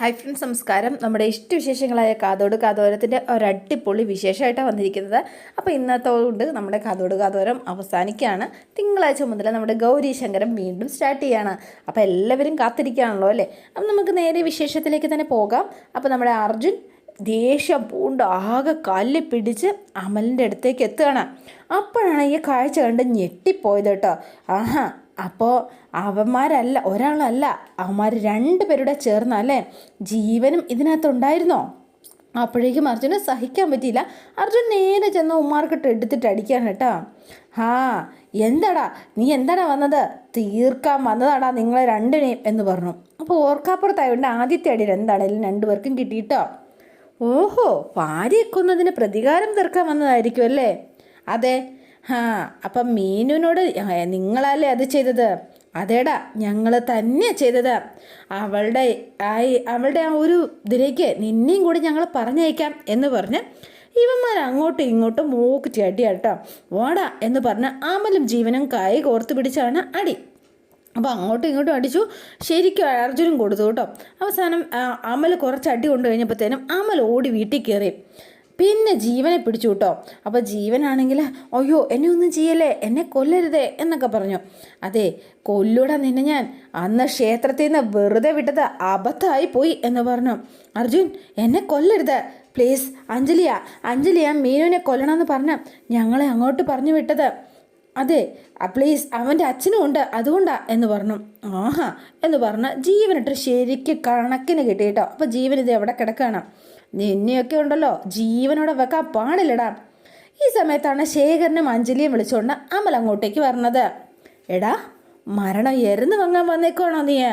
Hi friends നമസ്കാരം. നമ്മുടെ ഇഷ്ടവിശേഷങ്ങളായ കാതോട് കാതോരത്തിന്റെ ഒരടിപൊളി വിശേഷമായിട്ടാണ് വന്നിരിക്കുന്നത്. അപ്പോൾ ഇന്നത്തോണ്ട് നമ്മുടെ കാതോട് കാതോരം അവസാനിക്കുകയാണ്. തിങ്കളാഴ്ച മുതൽ നമ്മുടെ ഗൗരി ശങ്കരം വീണ്ടും സ്റ്റാർട്ട് ചെയ്യാണ്. അപ്പോൾ എല്ലാവരും കാത്തിരിക്കുകയാണല്ലോ അല്ലേ? അപ്പം നമുക്ക് നേരെ വിശേഷത്തിലേക്ക് തന്നെ പോകാം. അപ്പോൾ നമ്മുടെ അർജുൻ ദേഷ്യം പൂണ്ട് ആകെ കല്ല് പിടിച്ച് അമലിന്റെ അടുത്തേക്ക് എത്തുകയാണ്. അപ്പോഴാണ് ഈ കാഴ്ച കണ്ട് ഞെട്ടിപ്പോയത് കേട്ടോ. ആഹാ അപ്പോൾ അവന്മാരല്ല ഒരാളല്ല അവന്മാർ രണ്ട് പേരുടെ ചേർന്നല്ലേ ജീവനും ഇതിനകത്തുണ്ടായിരുന്നോ? അപ്പോഴേക്കും അർജുന് സഹിക്കാൻ പറ്റിയില്ല. അർജുൻ നേരെ ചെന്ന് ഉമ്മാർക്കിട്ട് എടുത്തിട്ട് അടിക്കാൻ കേട്ടോ. ഹാ എന്താടാ? നീ എന്താണ് വന്നത്? തീർക്കാൻ വന്നതാടാ നിങ്ങളെ രണ്ടിനെയും എന്ന് പറഞ്ഞു. അപ്പോൾ ഓർക്കാപ്പുറത്തായതുകൊണ്ട് ആദ്യത്തെ അടിയിൽ എന്താണേലും രണ്ടുപേർക്കും കിട്ടിയിട്ടോ? ഓഹോ ഭാര്യയെ കൊന്നതിന് പ്രതികാരം തീർക്കാൻ വന്നതായിരിക്കും അല്ലേ അതെ ഹാ അപ്പം മീനുവിനോട് നിങ്ങളല്ലേ അത് ചെയ്തത്? അതേടാ ഞങ്ങൾ തന്നെ ചെയ്തത്. അവളുടെ ആയി അവളുടെ ആ ഒരു ഇതിലേക്ക് നിന്നെയും കൂടി ഞങ്ങൾ പറഞ്ഞയക്കാം എന്ന് പറഞ്ഞ് ഇവന്മാർ അങ്ങോട്ടും ഇങ്ങോട്ടും മൂക്ക് ചടിയാട്ടോ ഓടാ എന്ന് പറഞ്ഞ് അമലും ജീവനും കൈ കോർത്ത് പിടിച്ചാണ് അടി. അപ്പോൾ അങ്ങോട്ടും ഇങ്ങോട്ടും അടിച്ചു. ശരിക്കും അർജുനും കൊടുത്തു കേട്ടോ. അവസാനം ആ, അമൽ കുറച്ച് അടി കൊണ്ടു കഴിഞ്ഞപ്പോഴത്തേനും അമൽ ഓടി വീട്ടിൽ കയറി. പിന്നെ ജീവനെ പിടിച്ചു കേട്ടോ. അപ്പോൾ ജീവനാണെങ്കിൽ അയ്യോ എന്നെ ഒന്നും ചെയ്യല്ലേ? എന്നെ കൊല്ലരുതേ എന്നൊക്കെ പറഞ്ഞു. അതെ കൊല്ലൂടാ നിന്നെ ഞാൻ. അന്ന് ക്ഷേത്രത്തിൽ നിന്ന് വെറുതെ വിട്ടത് അബദ്ധമായി പോയി എന്ന് പറഞ്ഞു. അർജുൻ എന്നെ കൊല്ലരുത്. പ്ലീസ് അഞ്ജലിയ. അഞ്ജലിയ മീനുവിനെ കൊല്ലണമെന്ന് പറഞ്ഞ് ഞങ്ങളെ അങ്ങോട്ട് പറഞ്ഞു വിട്ടത്. അതെ പ്ലീസ് അവന്റെ അച്ഛനും ഉണ്ട്. അതുകൊണ്ടാ എന്ന് പറഞ്ഞു. ആഹാ എന്ന് പറഞ്ഞ് ജീവനിട്ട് ശരിക്ക് കണക്കിന് കിട്ടി കേട്ടോ. അപ്പോൾ ജീവൻ എവിടെ കിടക്കുകയാണ് നിന്നെയൊക്കെ ഉണ്ടല്ലോ. ജീവനോടെ വെക്കാൻ പാടില്ലടാ. ഈ സമയത്താണ് ശേഖരനും അഞ്ജലിയും വിളിച്ചുകൊണ്ട് അമൽ അങ്ങോട്ടേക്ക് വരണത്. എടാ മരണം എരുന്ന് വാങ്ങാൻ വന്നേക്കാണോ നീ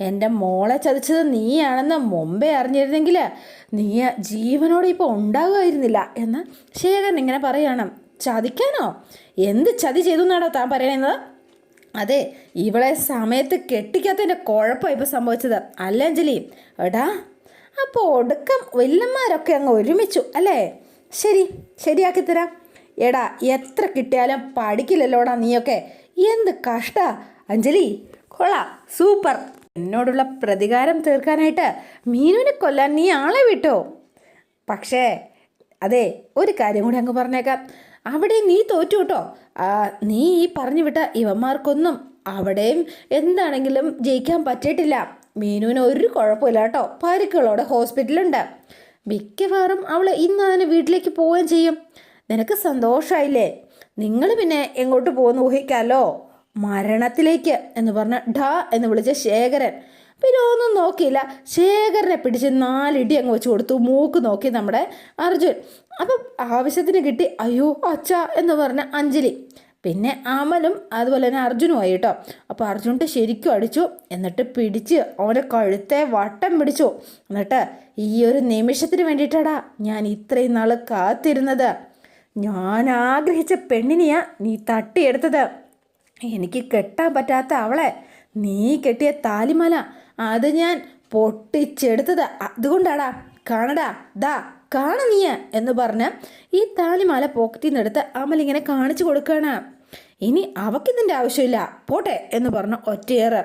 എന്റെ മോളെ ചതിച്ചത് നീയാണെന്ന് മുമ്പേ അറിഞ്ഞിരുന്നെങ്കിൽ നീ ജീവനോടെ ഇപ്പോൾ ഉണ്ടാകുമായിരുന്നില്ല എന്ന് ശേഖരൻ ഇങ്ങനെ പറയണം. ചതിക്കാനോ? എന്ത് ചതി ചെയ്തു എന്നാണോ താൻ പറയുന്നത് അതെ ഇവളെ സമയത്ത് കെട്ടിക്കാത്തതിന്റെ കുഴപ്പമാണ് ഇപ്പോൾ സംഭവിച്ചത്. അല്ല അഞ്ജലി? എടാ അപ്പോൾ ഒടുക്കം വല്യന്മാരൊക്കെ അങ്ങ് ഒരുമിച്ചു അല്ലേ? ശരി ശരിയാക്കി തരാം. എടാ എത്ര കിട്ടിയാലും പഠിക്കില്ലല്ലോടാ നീയൊക്കെ. എന്ത് കഷ്ട. അഞ്ജലി കൊള്ളാം. സൂപ്പർ. എന്നോടുള്ള പ്രതികാരം തീർക്കാനായിട്ട് മീനുവിനെ കൊല്ലാൻ നീ ആളെ വിട്ടോ? പക്ഷേ അതെ ഒരു കാര്യം കൂടി അങ്ങ് പറഞ്ഞേക്കാം. അവിടെ നീ തോറ്റു കേട്ടോ. നീ ഈ പറഞ്ഞു വിട്ട ഇവന്മാർക്കൊന്നും അവിടെയും എന്താണെങ്കിലും ജയിക്കാൻ പറ്റിയിട്ടില്ല. മീനുവിന് ഒരു കുഴപ്പമില്ല കേട്ടോ. പരിക്കുകളോടെ ഹോസ്പിറ്റലുണ്ട് മിക്കവാറും അവൾ ഇന്ന് അതിന് വീട്ടിലേക്ക് പോവുകയും ചെയ്യും. നിനക്ക് സന്തോഷമായില്ലേ നിങ്ങൾ പിന്നെ എങ്ങോട്ട് പോകുന്നു ഊഹിക്കാലോ? മരണത്തിലേക്ക് എന്ന് പറഞ്ഞ ഡ എന്ന് വിളിച്ച ശേഖരൻ. പിന്നെ ഒന്നും നോക്കിയില്ല. ശേഖരനെ പിടിച്ച് നാലിടി അങ്ങ് വെച്ച് കൊടുത്തു. മൂക്ക് നോക്കി നമ്മുടെ അർജുൻ. അപ്പം ആവശ്യത്തിന് കിട്ടി അയ്യോ അച്ഛ എന്ന് പറഞ്ഞ അഞ്ജലി. പിന്നെ അമലും അതുപോലെ തന്നെ അർജുനുമായി കേട്ടോ. അപ്പോൾ അർജുന്റെ ശരിക്കും അടിച്ചു. എന്നിട്ട് പിടിച്ച് അവന്റെ കഴുത്തെ വട്ടം പിടിച്ചു. എന്നിട്ട് ഈ ഒരു നിമിഷത്തിന് വേണ്ടിയിട്ടാടാ ഞാൻ ഇത്രയും നാൾ കാത്തിരുന്നത്. ഞാൻ ആഗ്രഹിച്ച പെണ്ണിനെയാ നീ തട്ടിയെടുത്തത്. എനിക്ക് കെട്ടാൻ പറ്റാത്ത അവളെ. നീ കെട്ടിയ താലിമല. അത് ഞാൻ പൊട്ടിച്ചെടുത്തത്. അതുകൊണ്ടാടാ. കാണടാ. ദാ കാണ നീയ എന്ന് പറഞ്ഞ് ഈ താലിമാല പോക്കറ്റിൽ നിന്ന് എടുത്ത് അമലിങ്ങനെ കാണിച്ചു കൊടുക്കുകയാണ്. ഇനി അവക്കിതിന്റെ ആവശ്യമില്ല. പോട്ടെ എന്ന് പറഞ്ഞു ഒറ്റയേറെ.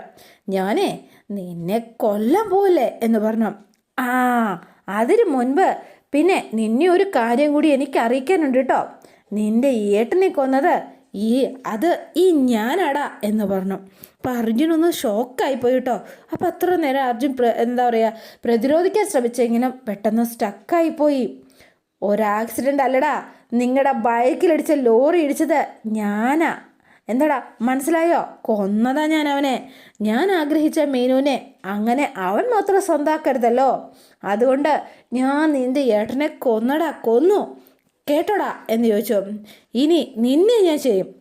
ഞാനേ നിന്നെ കൊല്ലാൻ പോവില്ലേ എന്ന് പറഞ്ഞു. ആ അതിന് മുൻപ് പിന്നെ നിന്നെ ഒരു കാര്യം കൂടി എനിക്ക് അറിയിക്കാനുണ്ട് കേട്ടോ. നിന്റെ ഏട്ടനെ കൊന്നത് ഈ അത് ഈ ഞാനടാ എന്ന് പറഞ്ഞു. അപ്പം അർജുനൊന്ന് ഷോക്കായി പോയി കേട്ടോ. അപ്പം അത്ര നേരം അർജുൻ എന്താ പറയുക പ്രതിരോധിക്കാൻ ശ്രമിച്ചെങ്കിലും പെട്ടെന്ന് സ്റ്റക്കായി പോയി. ഒരാക്സിഡന്റ് അല്ലടാ. നിങ്ങളുടെ ബൈക്കിലിടിച്ച ലോറി ഇടിച്ചത് ഞാനാ. എന്താടാ മനസ്സിലായോ? കൊന്നതാ ഞാൻ അവനെ ഞാൻ ആഗ്രഹിച്ച മീനുവിനെ അങ്ങനെ അവൻ മാത്രം സ്വന്താക്കരുതല്ലോ. അതുകൊണ്ട് ഞാൻ നിന്റെ ഏട്ടനെ കൊന്നടാ കൊന്നു. കേട്ടോടാ എന്ന് ചോദിച്ചു. ഇനി നിന്നെ ഞാൻ ചെയ്യും.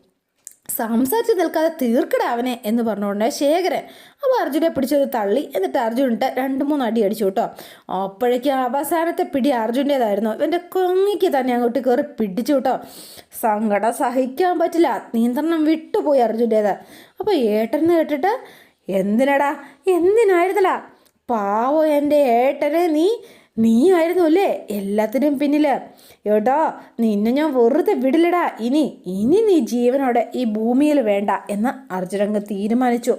സംസാരിച്ച് നിൽക്കാതെ തീർക്കടാ അവനെ എന്ന് പറഞ്ഞുകൊണ്ട് ശേഖരൻ അപ്പോൾ അർജുനെ പിടിച്ചത് തള്ളി. എന്നിട്ട് അർജുനിട്ട് രണ്ട് മൂന്ന് അടി അടിച്ചു കേട്ടോ. അപ്പോഴേക്കും അവസാനത്തെ പിടി അർജുന്റേതായിരുന്നു. ഇവന്റെ കൊങ്ങിക്ക് തന്നെ അങ്ങോട്ട് കയറി പിടിച്ചു കേട്ടോ. സങ്കടം സഹിക്കാൻ പറ്റില്ല. നിയന്ത്രണം വിട്ടുപോയി അർജുന്റേത്. അപ്പോൾ ഏട്ടൻ കേട്ടിട്ട് എന്തിനടാ? എന്തിനായിരുന്നില്ല പാവോ എന്റെ ഏട്ടനെ നീ നീ ആയിരുന്നു അല്ലേ എല്ലാത്തിനും പിന്നിൽ? ഏട്ടോ നിന്നെ ഞാൻ വെറുതെ വിടില്ലടാ. ഇനി ഇനി നീ ജീവനോടെ ഈ ഭൂമിയിൽ വേണ്ട എന്ന് അർജുനങ്ങ് തീരുമാനിച്ചു.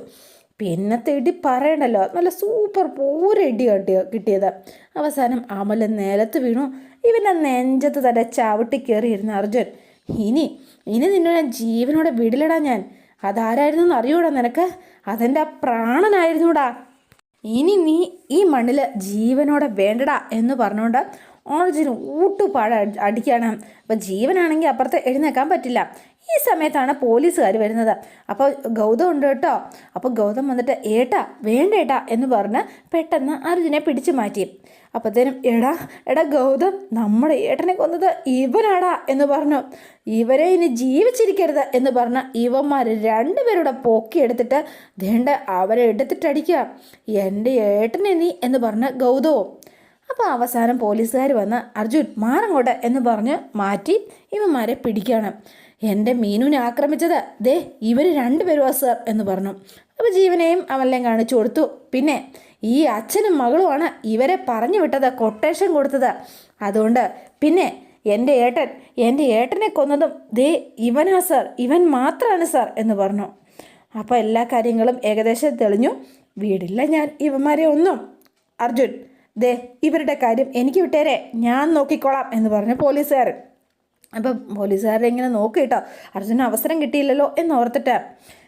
പിന്നത്തെ ഇടി പറയണ്ടല്ലോ നല്ല സൂപ്പർ പോരടി കിട്ടിയ കിട്ടിയത്. അവസാനം അമൽ നിലത്ത് വീണു. ഇവന്റെ നെഞ്ചത്ത് തന്നെ ചവിട്ടി കയറിയിരുന്ന അർജുൻ. ഇനി ഇനി നിന്നെ ഞാൻ ജീവനോടെ വിടിലടാ ഞാൻ. അതാരായിരുന്നു എന്ന് അറിയൂടാ നിനക്ക്? അതെന്റെ പ്രാണനായിരുന്നുടാ. ഇനി നീ ഈ മണ്ണിൽ ജീവനോടെ വേണ്ടടാ എന്ന് പറഞ്ഞുകൊണ്ട് ഓർജിന് ഊട്ടുപാട അടിക്കുകയാണ്. അപ്പം ജീവനാണെങ്കിൽ അപ്പുറത്ത് എഴുന്നേക്കാൻ പറ്റില്ല. ഈ സമയത്താണ് പോലീസുകാർ വരുന്നത്. അപ്പോൾ ഗൗതം ഉണ്ട് കേട്ടോ. അപ്പോൾ ഗൗതം വന്നിട്ട് ഏട്ടാ വേണ്ട ഏട്ടാ എന്ന് പറഞ്ഞ് പെട്ടെന്ന് അർജുനെ പിടിച്ചു മാറ്റി. അപ്പോഴത്തേനും എടാ എടാ ഗൗതം നമ്മുടെ ഏട്ടനെ കൊന്നത് ഇവനാടാ എന്ന് പറഞ്ഞു. ഇവരെ ഇനി ജീവിച്ചിരിക്കരുത് എന്ന് പറഞ്ഞ ഇവന്മാർ രണ്ടുപേരുടെ പൊക്കിയെടുത്തിട്ട് ദേണ്ട അവരെ എടുത്തിട്ടടിക്കുക എന്റെ ഏട്ടനെ നീ എന്ന് പറഞ്ഞ ഗൗതവും. അപ്പോൾ അവസാനം പോലീസുകാർ വന്ന് അർജുൻ മാറങ്ങോട്ട് എന്ന് പറഞ്ഞ് മാറ്റി ഇവന്മാരെ പിടിക്കുകയാണ് എന്റെ മീനുവിനെ ആക്രമിച്ചത്. ദേ ഇവർ രണ്ടുപേരും സർ എന്ന് പറഞ്ഞു. അപ്പോൾ ജീവനെയും അവനെല്ലാം കാണിച്ചു കൊടുത്തു. പിന്നെ ഈ അച്ഛനും മകളുമാണ് ഇവരെ പറഞ്ഞു വിട്ടത് കൊട്ടേഷൻ കൊടുത്തത്. അതുകൊണ്ട് പിന്നെ എന്റെ ഏട്ടൻ എന്റെ ഏട്ടനെ കൊന്നതും ദേ ഇവനാ സർ ഇവൻ മാത്രമാണ് സർ എന്ന് പറഞ്ഞു. അപ്പോൾ എല്ലാ കാര്യങ്ങളും ഏകദേശം തെളിഞ്ഞു. വീടില്ല ഞാൻ ഇവന്മാരെ ഒന്നും. അർജുൻ ദേ ഇവരുടെ കാര്യം എനിക്ക് വിട്ടേരെ ഞാൻ നോക്കിക്കോളാം എന്ന് പറഞ്ഞു പോലീസുകാരൻ. അപ്പം പോലീസുകാരെ ഇങ്ങനെ നോക്കി കേട്ടോ. അർജുന അവസരം കിട്ടിയില്ലല്ലോ എന്ന് ഓർത്തിട്ട്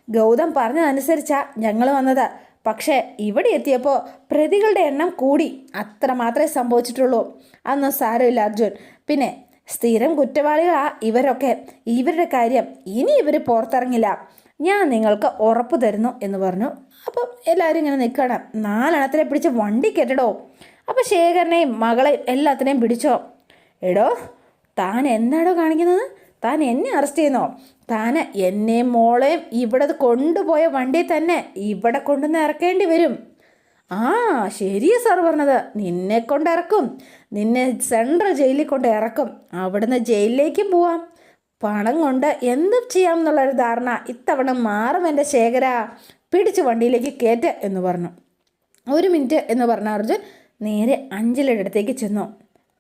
ഗൗതം പറഞ്ഞതനുസരിച്ചാ ഞങ്ങൾ വന്നത്. പക്ഷേ ഇവിടെ എത്തിയപ്പോൾ പ്രതികളുടെ എണ്ണം കൂടി അത്ര മാത്രമേ സംഭവിച്ചിട്ടുള്ളൂ. അതൊന്നും സാരമില്ല അർജുൻ. പിന്നെ സ്ഥിരം കുറ്റവാളികളാ ഇവരൊക്കെ. ഇവരുടെ കാര്യം ഇനി ഇവർ പുറത്തിറങ്ങില്ല. ഞാൻ നിങ്ങൾക്ക് ഉറപ്പ് തരുന്നു എന്ന് പറഞ്ഞു. അപ്പം എല്ലാവരും ഇങ്ങനെ നിൽക്കണം നാലെണ്ണത്തിനെ പിടിച്ച് വണ്ടി കെട്ടടോ. അപ്പം ശേഖരനെയും മകളെയും എല്ലാത്തിനെയും പിടിച്ചോ. എടോ താൻ എന്താണോ കാണിക്കുന്നത്? താൻ എന്നെ അറസ്റ്റ് ചെയ്യുന്നോ? താൻ എന്നെയും മോളെയും ഇവിടെ കൊണ്ടുപോയ വണ്ടി തന്നെ ഇവിടെ കൊണ്ടുവന്ന് ഇറക്കേണ്ടി വരും. ആ ശരിയാ സാർ പറഞ്ഞത്. നിന്നെ കൊണ്ട് ഇറക്കും. നിന്നെ സെൻട്രൽ ജയിലിൽ കൊണ്ട് ഇറക്കും. അവിടുന്ന് ജയിലിലേക്കും പോവാം. പണം കൊണ്ട് എന്തും ചെയ്യാം എന്നുള്ളൊരു ധാരണ ഇത്തവണ മാറും എന്റെ ശേഖര. പിടിച്ച് വണ്ടിയിലേക്ക് കയറ്റ എന്ന് പറഞ്ഞു. ഒരു മിനിറ്റ് എന്ന് പറഞ്ഞ അർജുൻ നേരെ അഞ്ജലിയുടെ അടുത്തേക്ക് ചെന്നു.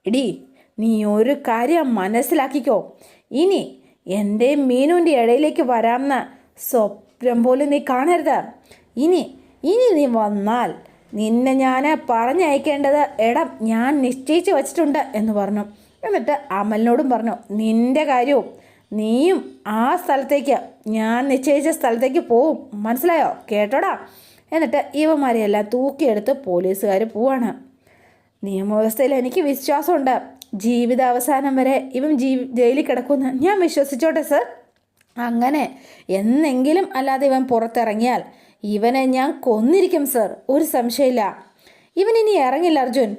ഇടി നീ ഒരു കാര്യം മനസ്സിലാക്കിക്കോ. ഇനി എന്റെ മീനുവിന്റെ ഇടയിലേക്ക് വരാമെന്ന സ്വപ്നം പോലും നീ കാണരുത്. ഇനി ഇനി നീ വന്നാൽ നിന്നെ ഞാൻ പറഞ്ഞയക്കേണ്ടത് ഇടം ഞാൻ നിശ്ചയിച്ച് വച്ചിട്ടുണ്ട് എന്ന് പറഞ്ഞു. എന്നിട്ട് അമലിനോടും പറഞ്ഞു നിന്റെ കാര്യവും നീയും ആ സ്ഥലത്തേക്ക് ഞാൻ നിശ്ചയിച്ച സ്ഥലത്തേക്ക് പോവും. മനസ്സിലായോ? കേട്ടോടാ. എന്നിട്ട് ഇവന്മാരെയെല്ലാം തൂക്കിയെടുത്ത് പോലീസുകാർ പോവാണ്. നിയമവ്യവസ്ഥയിൽ എനിക്ക് വിശ്വാസമുണ്ട്. ജീവിതാവസാനം വരെ ഇവൻ ജീ ജയിലിൽ കിടക്കുമെന്ന് ഞാൻ വിശ്വസിച്ചോട്ടെ സർ? അങ്ങനെ എന്നെങ്കിലും അല്ലാതെ ഇവൻ പുറത്തിറങ്ങിയാൽ ഇവനെ ഞാൻ കൊന്നിരിക്കും സർ. ഒരു സംശയമില്ല. ഇവൻ ഇനി ഇറങ്ങില്ല അർജുൻ.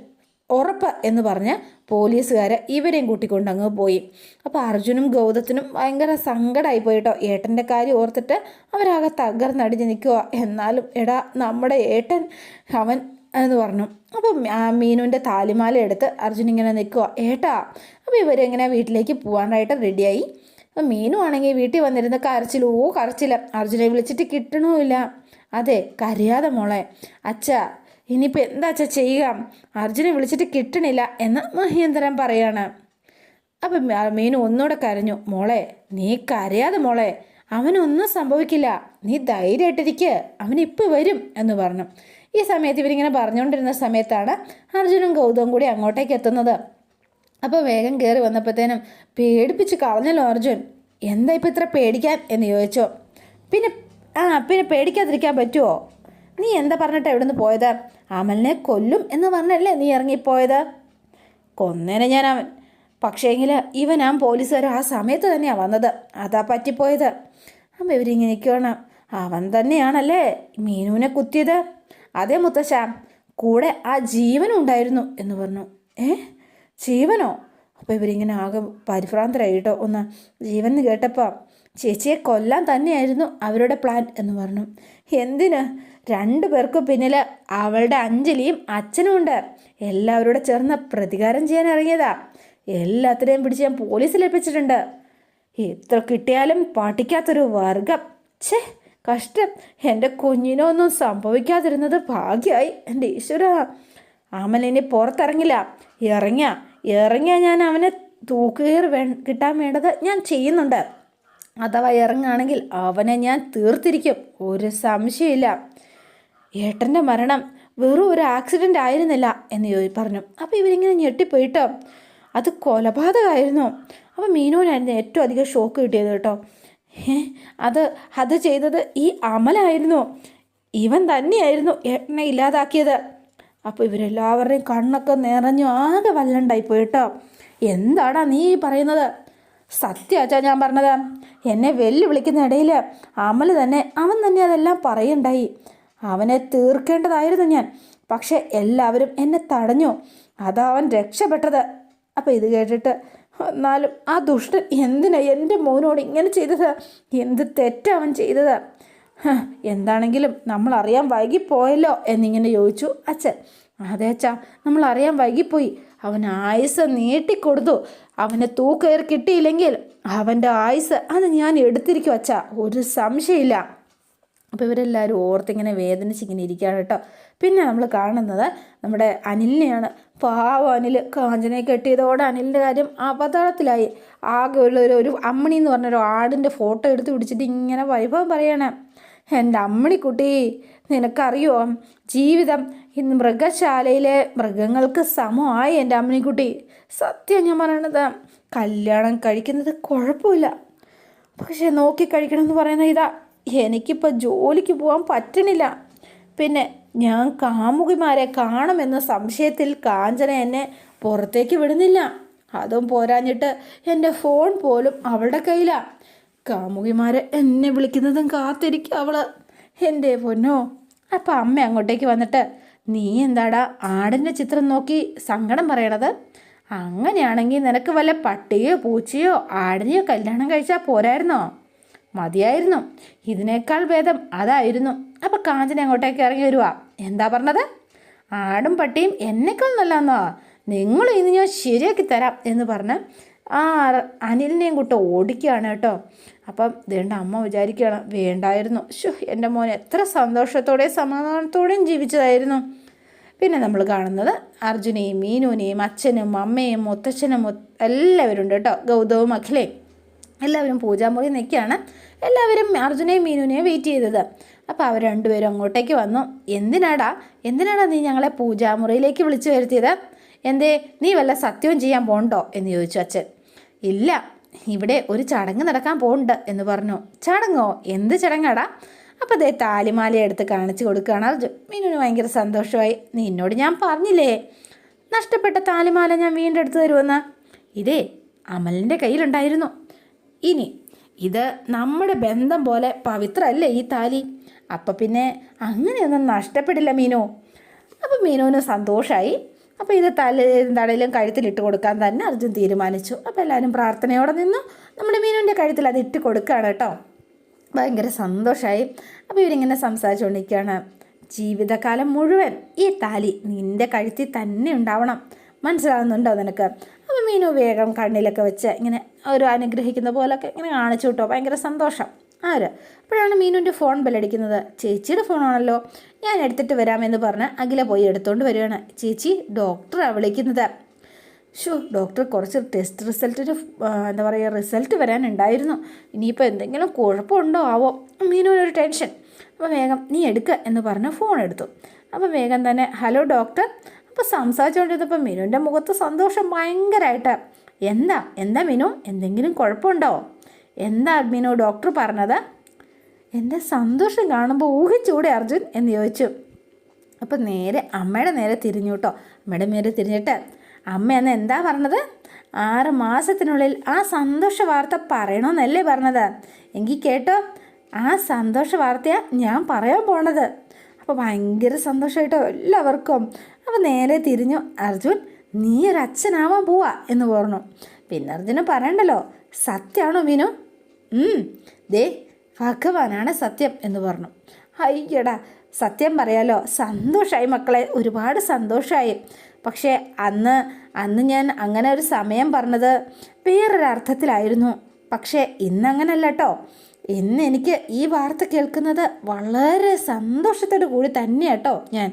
ഉറപ്പ് എന്ന് പറഞ്ഞ് പോലീസുകാർ ഇവരെയും കൂട്ടിക്കൊണ്ട് അങ്ങ് പോയി. അപ്പോൾ അർജുനും ഗൗതത്തിനും ഭയങ്കര സങ്കടമായി പോയിട്ടോ? ഏട്ടന്റെ കാര്യം ഓർത്തിട്ട് അവരാകെ തകർന്നടിഞ്ഞ് നിൽക്കുക എന്നാലും എടാ നമ്മുടെ ഏട്ടൻ അവൻ എന്ന് പറഞ്ഞു. അപ്പം മീനുവിന്റെ താലിമാല എടുത്ത് അർജുൻ ഇങ്ങനെ നിൽക്കുക ഏട്ടാ അപ്പോൾ ഇവരെങ്ങനെ വീട്ടിലേക്ക് പോകാനായിട്ട് റെഡിയായി? അപ്പം മീനു ആണെങ്കിൽ വീട്ടിൽ വന്നിരുന്ന കരച്ചിലോ. കരച്ചില്ല അർജുനെ വിളിച്ചിട്ട് കിട്ടണമില്ല അതെ കരയാതെ മോളെ. അച്ഛ ഇനിയിപ്പോൾ എന്താ അച്ഛ ചെയ്യുക? അർജുനെ വിളിച്ചിട്ട് കിട്ടണില്ല എന്ന് മഹേന്ദ്രൻ പറയാണ്. അപ്പം മീനു ഒന്നുകൂടെ കരഞ്ഞു. മോളെ നീ കരയാതെ മോളെ. അവനൊന്നും സംഭവിക്കില്ല. നീ ധൈര്യമായിട്ടിരിക്കുക അവനിപ്പോൾ വരും എന്ന് പറഞ്ഞു. ഈ സമയത്ത് ഇവരിങ്ങനെ പറഞ്ഞുകൊണ്ടിരുന്ന സമയത്താണ് അർജുനും ഗൗതവും കൂടി അങ്ങോട്ടേക്ക് എത്തുന്നത്. അപ്പോൾ വേഗം കയറി വന്നപ്പോഴത്തേനും പേടിപ്പിച്ച് കളഞ്ഞല്ലോ അർജുൻ. എന്താ ഇപ്പം ഇത്ര പേടിക്കാൻ? എന്ന് ചോദിച്ചോ. പിന്നെ ആ പിന്നെ പേടിക്കാതിരിക്കാൻ പറ്റുമോ നീ എന്താ പറഞ്ഞിട്ട് എവിടെ നിന്ന് പോയത്? അമലിനെ കൊല്ലും എന്ന് പറഞ്ഞല്ലേ നീ ഇറങ്ങിപ്പോയത്? കൊന്നേനെ ഞാൻ അവൻ. പക്ഷേങ്കിൽ ഇവൻ ആ പോലീസുകാർ ആ സമയത്ത് തന്നെയാണ് വന്നത്. അതാ പറ്റിപ്പോയത്. അപ്പം ഇവരിങ്ങനെ നിൽക്കണം അവൻ തന്നെയാണല്ലേ മീനുവിനെ കുത്തിയത്? അതേ മുത്തശ്ശ കൂടെ ആ ജീവനും ഉണ്ടായിരുന്നു എന്ന് പറഞ്ഞു. ഏ? ജീവനോ? അപ്പോൾ ഇവരിങ്ങനെ ആകെ പരിഭ്രാന്തരായി കേട്ടോ. ഒന്ന് ജീവൻ എന്ന് കേട്ടപ്പോൾ ചേച്ചിയെ കൊല്ലാൻ തന്നെയായിരുന്നു അവരുടെ പ്ലാൻ എന്ന് പറഞ്ഞു. എന്തിന്? രണ്ടു പേർക്കും പിന്നിൽ അവളുടെ അഞ്ജലിയും അച്ഛനും ഉണ്ട്. എല്ലാവരോടെ ചേർന്ന് പ്രതികാരം ചെയ്യാൻ ഇറങ്ങിയതാ. എല്ലാത്തിനെയും പിടിച്ച് ഞാൻ പോലീസിൽ ഏൽപ്പിച്ചിട്ടുണ്ട്. എത്ര കിട്ടിയാലും പാട്ടിക്കാത്തൊരു വർഗം. ഛേ! കഷ്ടം. എന്റെ കുഞ്ഞിനൊന്നും സംഭവിക്കാതിരുന്നത് ഭാഗ്യമായി എന്റെ ഈശ്വര അമലിനി പുറത്തിറങ്ങില്ല. ഇറങ്ങിയ ഇറങ്ങിയ ഞാൻ അവനെ തൂക്കുകയർ വേ കിട്ടാൻ വേണ്ടത് ഞാൻ ചെയ്യുന്നുണ്ട്. അഥവാ ഇറങ്ങുകയാണെങ്കിൽ അവനെ ഞാൻ തീർത്തിരിക്കും. ഒരു സംശയമില്ല ഏട്ടന്റെ മരണം വെറും ഒരു ആക്സിഡന്റ് ആയിരുന്നില്ല എന്ന് പറഞ്ഞു. അപ്പോൾ ഇവരിങ്ങനെ ഞെട്ടിപ്പോയിട്ടോ? അത് കൊലപാതകമായിരുന്നു. അപ്പോൾ മീനുവിനായിരുന്നു ഏറ്റവും അധികം ഷോക്ക് കിട്ടിയത് കേട്ടോ. അത് അത് ചെയ്തത് ഈ അമലായിരുന്നു. ഇവൻ തന്നെയായിരുന്നു ഏട്ടനെ ഇല്ലാതാക്കിയത്. അപ്പോൾ ഇവരെല്ലാവരുടെയും കണ്ണൊക്കെ നിറഞ്ഞു ആകെ വല്ലണ്ടായി പോയിട്ടോ എന്താടാ നീ പറയുന്നത്? സത്യാച്ചാ ഞാൻ പറഞ്ഞത്. എന്നെ വെല്ലുവിളിക്കുന്ന ഇടയിൽ അമൽ തന്നെ അവൻ തന്നെ അതെല്ലാം പറയുണ്ടായി. അവനെ തീർക്കേണ്ടതായിരുന്നു ഞാൻ. പക്ഷെ എല്ലാവരും എന്നെ തടഞ്ഞു. അതാ അവൻ രക്ഷപ്പെട്ടത്. അപ്പോൾ ഇത് കേട്ടിട്ട് എന്നാലും ആ ദുഷ്ടൻ എന്തിനാ എന്റെ മോനോട് ഇങ്ങനെ ചെയ്തത്? എന്ത് തെറ്റവൻ ചെയ്തത്? എന്താണെങ്കിലും നമ്മൾ അറിയാൻ വൈകിപ്പോയല്ലോ എന്നിങ്ങനെ ചോദിച്ചു അച്ഛൻ. അതെ അച്ഛാ നമ്മൾ അറിയാൻ വൈകിപ്പോയി. അവൻ ആയുസ് നീട്ടിക്കൊടുത്തു. അവനെ തൂക്കയറി കിട്ടിയില്ലെങ്കിൽ അവന്റെ ആയുസ് അത് ഞാൻ എടുത്തിരിക്കും അച്ഛാ. ഒരു സംശയമില്ല. അപ്പോൾ ഇവരെല്ലാവരും ഓർത്തിങ്ങനെ വേദനിച്ചിങ്ങനെ ഇരിക്കുകയാണ് കേട്ടോ. പിന്നെ നമ്മൾ കാണുന്നത് നമ്മുടെ അനിലിനെയാണ്. പാവം അനിൽ കാഞ്ചനെ കെട്ടിയതോടെ അനിലിന്റെ കാര്യം അപകടത്തിലായി ആകെ ഉള്ള ഒരു അമ്മണി എന്ന് പറഞ്ഞൊരു ആടിന്റെ ഫോട്ടോ എടുത്ത് പിടിച്ചിട്ട് ഇങ്ങനെ വൈഭവം പറയണേ. എന്റെ അമ്മണിക്കുട്ടി നിനക്കറിയോ? ജീവിതം ഇന്ന് മൃഗശാലയിലെ മൃഗങ്ങൾക്ക് സമമായി എന്റെ അമ്മണിക്കുട്ടി. സത്യം ഞാൻ പറയണത് കല്യാണം കഴിക്കുന്നത് കുഴപ്പമില്ല. പക്ഷേ നോക്കി കഴിക്കണം എന്ന് പറയുന്ന ഇതാ എനിക്കിപ്പോൾ ജോലിക്ക് പോകാൻ പറ്റണില്ല. പിന്നെ ഞാൻ കാമുകിമാരെ കാണുമെന്ന സംശയത്തിൽ കാഞ്ചന എന്നെ പുറത്തേക്ക് വിടുന്നില്ല. അതും പോരാഞ്ഞിട്ട് എന്റെ ഫോൺ പോലും അവളുടെ കയ്യിലാണ് കാമുകിമാരെ എന്നെ വിളിക്കുന്നതും കാത്തിരിക്കും അവൾ. എന്റെ പൊന്നോ അപ്പം അമ്മ അങ്ങോട്ടേക്ക് വന്നിട്ട് നീ എന്താടാ ആടിന്റെ ചിത്രം നോക്കി സങ്കടം പറയണത്? അങ്ങനെയാണെങ്കിൽ നിനക്ക് വല്ല പട്ടിയോ പൂച്ചയോ ആടിനെയോ കല്യാണം കഴിച്ചാൽ പോരായിരുന്നോ? മതിയായിരുന്നു. ഇതിനേക്കാൾ ഭേദം അതായിരുന്നു. അപ്പം കാഞ്ചന അങ്ങോട്ടേക്ക് ഇറങ്ങി വരുവാ. എന്താ പറഞ്ഞത്? ആടും പട്ടിയും എന്നെക്കാൾ നല്ലതെന്നോ? നിങ്ങൾ ഇന്ന് ഞാൻ ശരിയാക്കി തരാം എന്ന് പറഞ്ഞ് ആ അനിലിനെയും കൂട്ട് ഓടിക്കുകയാണ് കേട്ടോ. അപ്പം വേണ്ട അമ്മ വിചാരിക്കുകയാണ് വേണ്ടായിരുന്നു. ഷോ എന്റെ മോൻ എത്ര സന്തോഷത്തോടെയും സമാധാനത്തോടെയും ജീവിച്ചതായിരുന്നു. പിന്നെ നമ്മൾ കാണുന്നത് അർജുനെയും മീനുവിനെയും അച്ഛനും അമ്മയും മുത്തച്ഛനും എല്ലാവരും ഉണ്ട് കേട്ടോ ഗൗതവും അഖിലയും എല്ലാവരും പൂജാമുറി നിൽക്കുകയാണ്. എല്ലാവരും അർജുനെയും മീനുവിനെയും വെയിറ്റ് ചെയ്തത്. അപ്പോൾ അവർ രണ്ടുപേരും അങ്ങോട്ടേക്ക് വന്നു. എന്തിനാടാ? എന്തിനാടാ നീ ഞങ്ങളെ പൂജാമുറിയിലേക്ക് വിളിച്ചു വരുത്തിയത്? എന്തേ നീ വല്ല സത്യവും ചെയ്യാൻ പോണ്ടോ? എന്ന് ചോദിച്ചു അച്ഛൻ. ഇല്ല ഇവിടെ ഒരു ചടങ്ങ് നടക്കാൻ പോകുന്നുണ്ട് എന്ന് പറഞ്ഞു. ചടങ്ങോ? എന്ത് ചടങ്ങാടാ? അപ്പോൾ അതേ താലിമാല എടുത്ത് കാണിച്ചു കൊടുക്കുകയാണ് അർജുൻ. മീനുവിന് ഭയങ്കര സന്തോഷമായി. നിന്നോട് ഞാൻ പറഞ്ഞില്ലേ? നഷ്ടപ്പെട്ട താലിമാല ഞാൻ വീണ്ടും എടുത്തു തരുമെന്ന്? ഇതേ അമലിന്റെ കയ്യിലുണ്ടായിരുന്നു. ഇനി ഇത് നമ്മുടെ ബന്ധം പോലെ പവിത്രമല്ലേ ഈ താലി? അപ്പം പിന്നെ അങ്ങനെയൊന്നും നഷ്ടപ്പെടില്ല മീനു. അപ്പോൾ മീനുവിന് സന്തോഷമായി അപ്പോൾ ഇത് തല തടയിലും കഴുത്തിലിട്ട് കൊടുക്കാൻ തന്നെ അർജുൻ തീരുമാനിച്ചു. അപ്പോൾ എല്ലാവരും പ്രാർത്ഥനയോടെ നിന്നു. നമ്മുടെ മീനുവിന്റെ കഴുത്തിൽ അത് ഇട്ട് കൊടുക്കുകയാണ് കേട്ടോ. ഭയങ്കര സന്തോഷമായി അപ്പോൾ ഇവരിങ്ങനെ സംസാരിച്ചുകൊണ്ടിരിക്കുകയാണ്. ജീവിതകാലം മുഴുവൻ ഈ താലി നിന്റെ കഴുത്തിൽ തന്നെ ഉണ്ടാവണം. മനസ്സിലാവുന്നുണ്ടോ നിനക്ക്? അപ്പോൾ മീനു വേഗം കണ്ണിലൊക്കെ വെച്ച് ഇങ്ങനെ ഒരു അനുഗ്രഹിക്കുന്ന പോലൊക്കെ ഇങ്ങനെ കാണിച്ചു കിട്ടോ ഭയങ്കര സന്തോഷം. ആര്? അപ്പോഴാണ് മീനുവിന്റെ ഫോൺ ബെല്ലടിക്കുന്നത്. ചേച്ചിയുടെ ഫോണാണല്ലോ. ഞാൻ എടുത്തിട്ട് വരാമെന്ന് പറഞ്ഞ് അഖില പോയി എടുത്തുകൊണ്ട് വരികയാണ്. ചേച്ചി ഡോക്ടറാണ് വിളിക്കുന്നത്. ഷോ ഡോക്ടർ കുറച്ച് ടെസ്റ്റ് റിസൾട്ടിന് എന്താ പറയുക റിസൾട്ട് വരാനുണ്ടായിരുന്നു. ഇനിയിപ്പോൾ എന്തെങ്കിലും കുഴപ്പമുണ്ടോ ആവോ? മീനുവിനൊരു ടെൻഷൻ. അപ്പോൾ വേഗം നീ എടുക്കുക എന്ന് പറഞ്ഞ് ഫോൺ എടുത്തു. അപ്പോൾ വേഗം തന്നെ ഹലോ ഡോക്ടർ. അപ്പോൾ സംസാരിച്ചുകൊണ്ടിരുന്നപ്പോൾ മീനുവിന്റെ മുഖത്ത് സന്തോഷം ഭയങ്കരമായിട്ട് എന്താ? എന്താ മീനു? എന്തെങ്കിലും കുഴപ്പമുണ്ടോ? എന്താ അഡ്മിനോ? ഡോക്ടർ പറഞ്ഞത് എന്റെ സന്തോഷം കാണുമ്പോൾ ഊഹിച്ചൂടെ അർജുൻ എന്ന് ചോദിച്ചു. അപ്പം നേരെ അമ്മയുടെ നേരെ തിരിഞ്ഞു കേട്ടോ അമ്മയുടെ നേരെ തിരിഞ്ഞിട്ട് അമ്മ അന്ന് എന്താ പറഞ്ഞത്? ആറ് മാസത്തിനുള്ളിൽ ആ സന്തോഷ വാർത്ത പറയണമെന്നല്ലേ പറഞ്ഞത്. എങ്കിൽ കേട്ടോ ആ സന്തോഷ വാർത്തയാണ് ഞാൻ പറയാൻ പോണത്. അപ്പോൾ ഭയങ്കര സന്തോഷമായിട്ടോ എല്ലാവർക്കും. അപ്പോൾ നേരെ തിരിഞ്ഞു അർജുൻ നീ ഒരു അച്ഛനാവാൻ പോവാ എന്ന് പറഞ്ഞു. പിന്നെ അർജുന് പറയണ്ടല്ലോ സത്യമാണോ മീനു? ദേ ഭഗവാനാണ് സത്യം എന്ന് പറഞ്ഞു. അയ്യടാ സത്യം പറയാലോ? സന്തോഷമായി മക്കളെ ഒരുപാട് സന്തോഷമായി പക്ഷേ അന്ന് അന്ന് ഞാൻ അങ്ങനെ ഒരു സമയം പറഞ്ഞത് വേറൊരർത്ഥത്തിലായിരുന്നു. പക്ഷേ ഇന്നങ്ങനല്ല കേട്ടോ ഇന്ന് എനിക്ക് ഈ വാർത്ത കേൾക്കുന്നത് വളരെ സന്തോഷത്തോടു കൂടി തന്നെ കേട്ടോ ഞാൻ.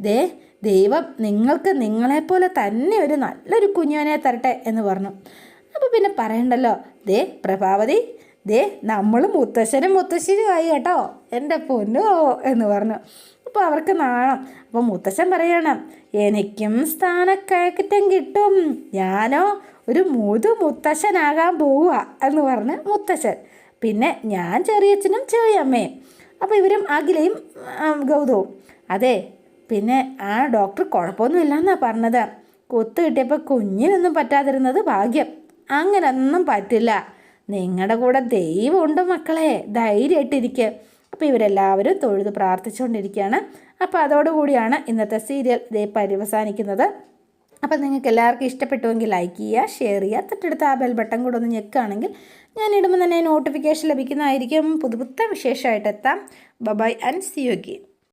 ദേ ദൈവം നിങ്ങൾക്ക് നിങ്ങളെപ്പോലെ തന്നെ ഒരു നല്ലൊരു കുഞ്ഞുവനെ തരട്ടെ എന്ന് പറഞ്ഞു. അപ്പോൾ പിന്നെ പറയണ്ടല്ലോ. ദേ പ്രഭാവതി ദേ നമ്മൾ മുത്തശ്ശനും മുത്തശ്ശിയും ആയി കേട്ടോ. എന്റെ പൊന്നോ എന്ന് പറഞ്ഞു. അപ്പോൾ അവർക്ക് നാണം. അപ്പോൾ മുത്തശ്ശൻ പറയണം എനിക്കും സ്ഥാനക്കയറ്റം കിട്ടും. ഞാനോ ഒരു മുതു മുത്തശ്ശനാകാൻ പോവുക എന്ന് പറഞ്ഞ് മുത്തശ്ശൻ. പിന്നെ ഞാൻ ചെറിയച്ഛനും ചെറിയമ്മയും. അപ്പോൾ ഇവരും അഖിലയും ഗൗതവും. അതെ പിന്നെ ആ ഡോക്ടർ കുഴപ്പമൊന്നുമില്ലെന്നാണ് പറഞ്ഞത്. കൊത്തു കിട്ടിയപ്പോൾ കുഞ്ഞിനൊന്നും പറ്റാതിരുന്നത് ഭാഗ്യം. അങ്ങനൊന്നും പറ്റില്ല. നിങ്ങളുടെ കൂടെ ദൈവം ഉണ്ട് മക്കളെ. ധൈര്യമായിട്ടിരിക്കുക അപ്പോൾ ഇവരെല്ലാവരും തൊഴുത് പ്രാർത്ഥിച്ചുകൊണ്ടിരിക്കുകയാണ് അപ്പോൾ അതോടുകൂടിയാണ് ഇന്നത്തെ സീരിയൽ ദേ പര്യവസാനിക്കുന്നത്. അപ്പോൾ നിങ്ങൾക്ക് എല്ലാവർക്കും ഇഷ്ടപ്പെട്ടുവെങ്കിൽ ലൈക്ക് ചെയ്യുക ഷെയർ ചെയ്യുക തൊട്ടടുത്ത് ആ ബെൽ ബട്ടൺ കൂടെ ഒന്ന് ഞെക്കുകയാണെങ്കിൽ ഞാൻ ഇടുമ്പോൾ തന്നെ നോട്ടിഫിക്കേഷൻ ലഭിക്കുന്നതായിരിക്കും. പുതുപുത്ത വിശേഷമായിട്ട് എത്താം. Bye-bye and C U